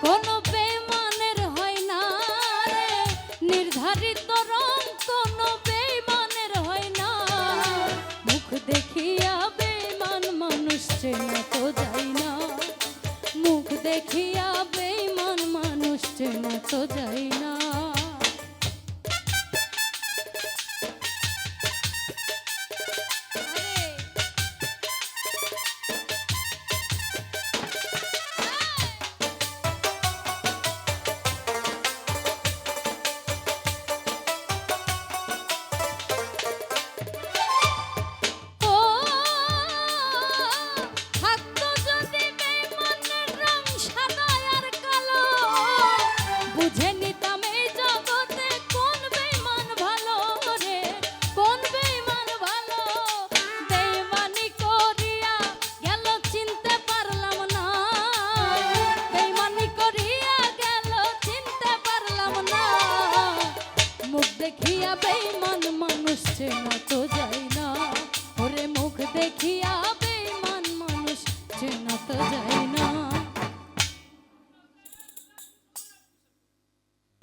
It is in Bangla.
কোনো হয় না নির্ধারিত রং কোনো হয় না। মুখ দেখিয়া বেমান মানুষ তো না। মুখ দেখিয়া বেমান মানুষ চেনা তো যাই না। দেখিয়া বেমান মানুষ যে মতো যায় না। ওরে মুখ দেখিয়া বেমান মানুষ যে মতো যায় না।